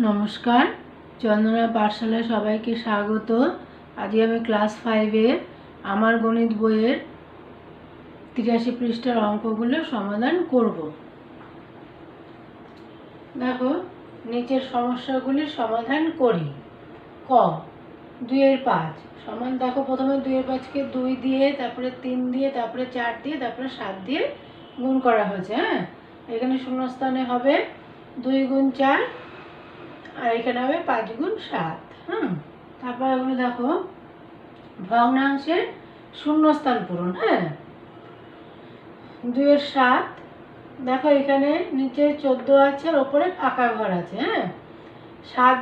নমস্কার। চন্দনা পাঠশালায় সবাইকে স্বাগত। আজকে আমি ক্লাস ফাইভের আমার গণিত বইয়ের তিরাশি পৃষ্ঠার অঙ্কগুলো সমাধান করব। দেখো, নিচের সমস্যাগুলির সমাধান করি। ক, দুইয়ের পাঁচ। সমান, দেখো, প্রথমে দুইয়ের পাঁচকে দুই দিয়ে, তারপরে তিন দিয়ে, তারপরে চার দিয়ে, তারপরে সাত দিয়ে গুণ করা হয়েছে হ্যাঁ? এখানে শূন্যস্থানে হবে দুই গুণ চার আর এখানে হবে পাঁচ গুণ সাত, হুম? তারপর এগুলো দেখো, ভগ্নাংশের শূন্যস্থান পূরণ হ্যাঁ? দুইয়ের সাত, দেখো এখানে নিচে চোদ্দ আছে আর ওপরে ফাঁকা ঘর আছে হ্যাঁ? সাত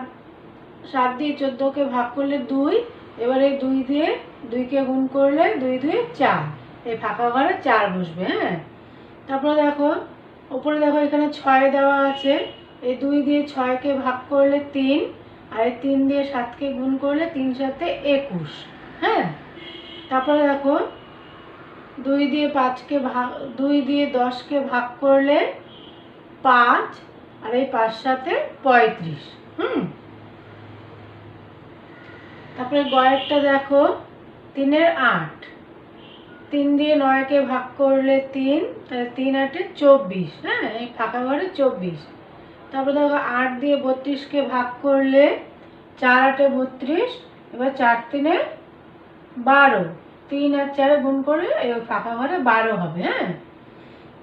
সাত দিয়ে চোদ্দোকে ভাগ করলে দুই, এবারে দুই দিয়ে দুইকে গুণ করলে দুই দুই, চার, এই ফাঁকা ঘরে চার বসবে হ্যাঁ? তারপরে দেখো, ওপরে দেখো এখানে ছয় দেওয়া আছে এই দুই দিয়ে ছয়কে ভাগ করলে তিন, আর এই তিন দিয়ে সাতকে গুণ করলে তিন সাথে একুশ হ্যাঁ? তারপরে দেখো, দুই দিয়ে পাঁচকে ভাগ, দুই দিয়ে দশকে ভাগ করলে পাঁচ, আর এই পাঁচ সাথে পঁয়ত্রিশ, হুম? তারপরে গয়েরটা দেখো, তিনের আট, তিন দিয়ে নয়কে ভাগ করলে তিন, তাহলে তিন আটে চব্বিশ হ্যাঁ? এই ফাঁকা ঘরে চব্বিশ। তারপরে দেখো আট দিয়ে বত্রিশকে ভাগ করলে চার আটে বত্রিশ, এবার চার তিনে বারো। তিন আর চারে গুণ করে এই ফাঁকা ঘরে বারো হবে হ্যাঁ?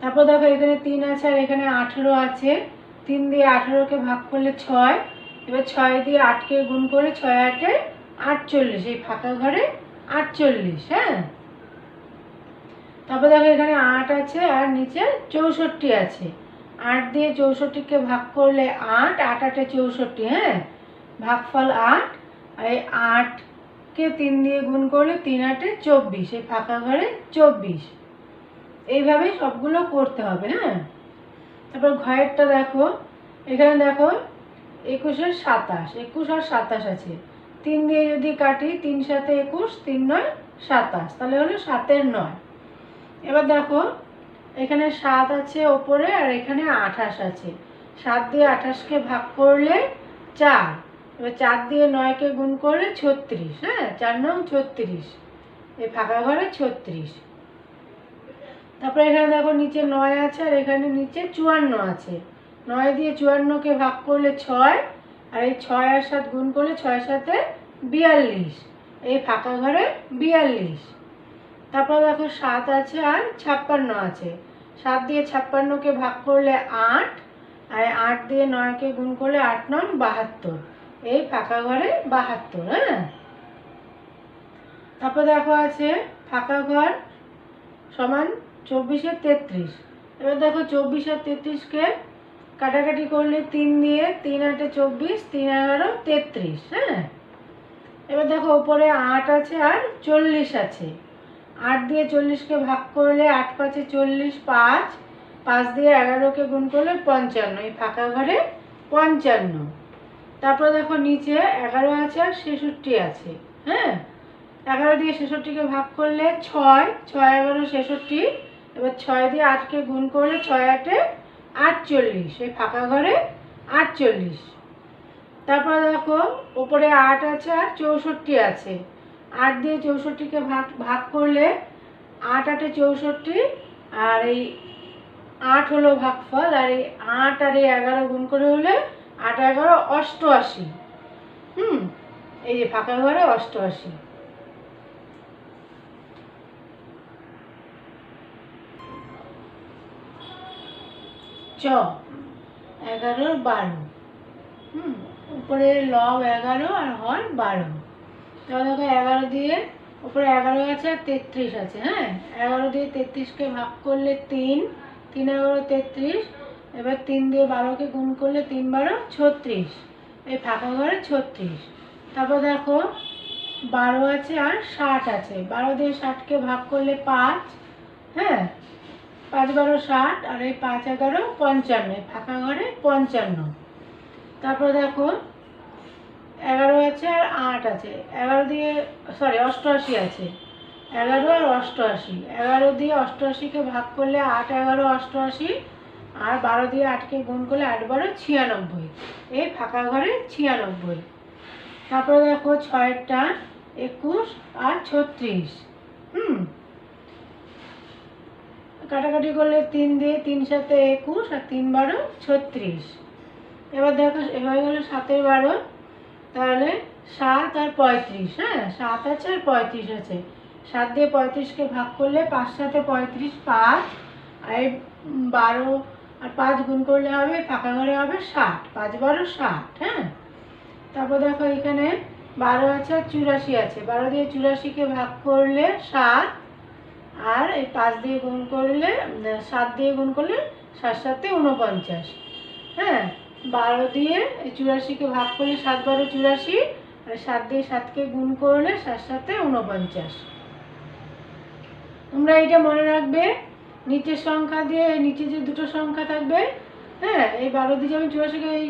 তারপর দেখো এখানে তিন আছে আর এখানে আঠেরো আছে। তিন দিয়ে আঠেরোকে ভাগ করলে ছয়, এবার ছয় দিয়ে আটকে গুণ করে ছয় আটে আটচল্লিশ, এই ফাঁকা ঘরে আটচল্লিশ হ্যাঁ? তারপর দেখো এখানে আট আছে আর নিচে চৌষট্টি আছে। আট দিয়ে চৌষট্টিকে ভাগ করলে আট আট আটে চৌষট্টি হ্যাঁ? ভাগফল আট, আর এই আটকে তিন দিয়ে গুণ করলে তিন আটে চব্বিশ, এই ফাঁকা ঘরে চব্বিশ। এইভাবে সবগুলো করতে হবে হ্যাঁ? তারপর ঘরেরটা দেখো, এখানে দেখো একুশের সাতাশ, একুশ আর সাতাশ আছে। তিন দিয়ে যদি কাটি, তিন সাথে একুশ, তিন নয়, সাতাশ, তাহলে হলো সাতের নয়। এবার দেখো এখানে সাত আছে ওপরে আর এখানে আঠাশ আছে। সাত দিয়ে আঠাশকে ভাগ করলে চার। এবার চার দিয়ে নয়কে গুণ করলে ছত্রিশ হ্যাঁ? চার নং ছত্রিশ। এই ফাঁকা ঘরে ছত্রিশ। তারপরে এখানে দেখো নিচে নয় আছে আর এখানে নিচে চুয়ান্ন আছে। নয় দিয়ে চুয়ান্নকে ভাগ করলে ছয় আর এই ছয় আর সাত গুণ করলে ছয় সাথে বিয়াল্লিশ। এই ফাঁকা ঘরে বিয়াল্লিশ। তারপর দেখো সাত আছে আর ছাপ্পান্ন আছে। সাত দিয়ে ছাপ্পান্নকে ভাগ করলে আট, আর আট দিয়ে নয়কে গুণ করলে আট নয়, বাহাত্তর। এই ফাঁকা ঘরে বাহাত্তর হ্যাঁ? তারপর দেখো আছে ফাঁকা ঘর সমান চব্বিশে তেত্রিশ। এবার দেখো চব্বিশ আর তেত্রিশকে কাটাকাটি করলে তিন দিয়ে তিন আটে চব্বিশ, তিন এগারো, তেত্রিশ হ্যাঁ? এবার দেখো ওপরে আট আছে আর চল্লিশ আছে। আট দিয়ে চল্লিশকে ভাগ করলে আট পাঁচে চল্লিশ, পাঁচ পাঁচ দিয়ে এগারোকে গুণ করলে পঞ্চান্ন, এই ফাঁকা ঘরে পঞ্চান্ন। তারপরে দেখো নিচে এগারো আছে আর ছেষট্টি আছে হ্যাঁ? এগারো দিয়ে ছেষট্টিকে ভাগ করলে ছয় ছয় এগারো ছেষট্টি, এবার ছয় দিয়ে আটকে গুণ করলে ছয় আটে আটচল্লিশ, এই ফাঁকা ঘরে আটচল্লিশ। তারপরে দেখো ওপরে আট আছে আর চৌষট্টি আছে আট দিয়ে চৌষট্টিকে ভাগ ভাগ করলে আট আটে চৌষট্টি, আর এই আট হলো ভাগফল, আর এই আট আর এই এগারো গুণ করে হলে আট এগারো অষ্টআশি। হুম, এই যে ফাঁকা ঘরে অষ্টআশি। চ, এগারো বারো। হুম, উপরে লব এগারো আর হর বারো। তাহলে দেখো এগারো দিয়ে উপরে এগারো আছে আর তেত্রিশ আছে হ্যাঁ? এগারো দিয়ে তেত্রিশকে ভাগ করলে তিন তিন এগারো তেত্রিশ, এবার তিন দিয়ে বারোকে গুণ করলে তিন বারো ছত্রিশ, এই ফাঁকা ঘরে ছত্রিশ। তারপর দেখো, বারো আছে আর ষাট আছে, বারো দিয়ে ষাটকে ভাগ করলে পাঁচ হ্যাঁ? পাঁচ বারো ষাট আর এই পাঁচ এগারো পঞ্চান্ন ফাঁকা ঘরে পঞ্চান্ন। তারপর দেখো এগারো আছে আর আট আছে। এগারো দিয়ে সরি অষ্টআশি আছে। এগারো আর অষ্টআশি। এগারো দিয়ে অষ্টআশিকে ভাগ করলে আট, এগারো, অষ্টআশি। আর বারো দিয়ে আটকে গুণ করলে আট বারো, ছিয়ানব্বই। এই ফাঁকা ঘরে ছিয়ানব্বই। তারপরে দেখো ছয়টা, একুশ আর ছত্রিশ। হুম? কাটাকাটি করলে তিন দিয়ে তিন সাথে একুশ আর তিন বারো, ছত্রিশ। এবার দেখো এবার গেলো সাতের বারো। তাহলে সাত আর পঁয়ত্রিশ হ্যাঁ? সাত আছে আর পঁয়ত্রিশ আছে। সাত দিয়ে পঁয়ত্রিশকে ভাগ করলে পাঁচ সাথে পঁয়ত্রিশ পাঁচ, আর এই বারো আর পাঁচ গুণ করলে হবে, ফাঁকা ঘরে হবে ষাট, পাঁচ বারো ষাট হ্যাঁ? তারপর দেখো এখানে বারো আছে আর চুরাশি আছে। বারো দিয়ে চুরাশিকে ভাগ করলে সাত, আর এই পাঁচ দিয়ে গুণ করলে, সাত দিয়ে গুণ করলে সাত সাতে উনপঞ্চাশ হ্যাঁ? বারো দিয়ে এই চুরাশিকে ভাগ করলে সাত বারো চুরাশি, আর সাত দিয়ে সাতকে গুণ করলে সাত সাথে উনপঞ্চাশ তোমরা এটা মনে রাখবে, নিচের সংখ্যা দিয়ে, নিচে যে দুটো সংখ্যা থাকবে হ্যাঁ এই বারো দিয়ে আমি চুরাশিকে এই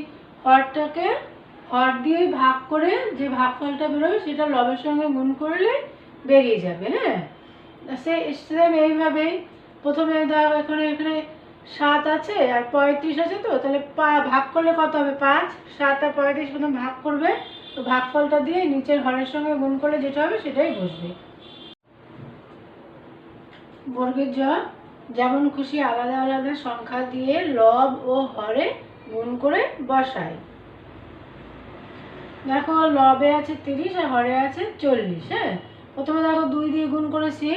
হরটাকে, হর দিয়ে ভাগ করে যে ভাগফলটা বেরোবে, সেটা লবের সঙ্গে গুণ করলে বেরিয়ে যাবে হ্যাঁ। সে, সেম এইভাবেই, প্রথমে ধর এখানে এখানে সাত আছে আর পঁয়ত্রিশ আছে তো? তাহলে ভাগ করলে কত হবে? পাঁচ। সাত আর পঁয়ত্রিশ প্রথম ভাগ করবে। তো ভাগফলটা দিয়ে নিচের হরের সঙ্গে গুণ করলে যেটা হবে সেটাই বসবে। বর্গের জ যেমন খুশি আলাদা আলাদা সংখ্যা দিয়ে লব ও হরে গুণ করে বসায় দেখো লবে আছে তিরিশ আর হরে আছে চল্লিশ হ্যাঁ? প্রথমে দেখো দুই দিয়ে গুণ করেছি।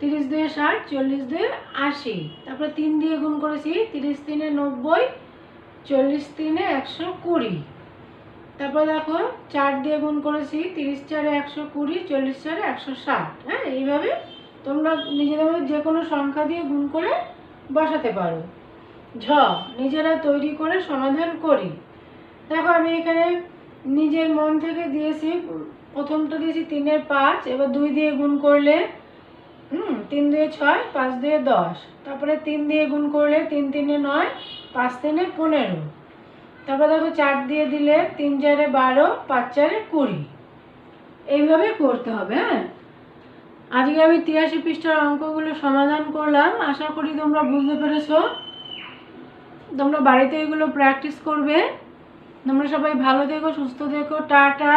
তিরিশ দিয়ে ষাট, চল্লিশ দিয়ে আশি। তারপরে তিন দিয়ে গুণ করেছি, তিরিশ তিনে নব্বই, চল্লিশ তিনে একশো কুড়ি। তারপর দেখো, চার দিয়ে গুণ করেছি, তিরিশ চারে একশো কুড়ি, চল্লিশ চারে একশো ষাট। হ্যাঁ এইভাবে তোমরা নিজেদের যে কোনো সংখ্যা দিয়ে গুণ করে বসাতে পারো। ঝ, নিজেরা তৈরি করে সমাধান করি। দেখো, আমি এখানে নিজের মন থেকে দিয়েছি, প্রথমটা দিয়েছি তিনের পাঁচ, এবার দুই দিয়ে গুণ করলে তিন দিয়ে ছয়, পাঁচ দিয়ে দশ। তারপরে তিন দিয়ে গুণ করলে তিন তিনে নয়, পাঁচ তিনে পনেরো। তারপর দেখো চার দিয়ে দিলে তিন চারে বারো, পাঁচ চারে কুড়ি। এইভাবে করতে হবে হ্যাঁ? আজকে আমি তিরাশি পৃষ্ঠার অঙ্কগুলো সমাধান করলাম। আশা করি তোমরা বুঝতে পেরেছ। তোমরা বাড়িতে এগুলো প্র্যাকটিস করবে। তোমরা সবাই ভালো থেকো, সুস্থ থেকো, টাটা।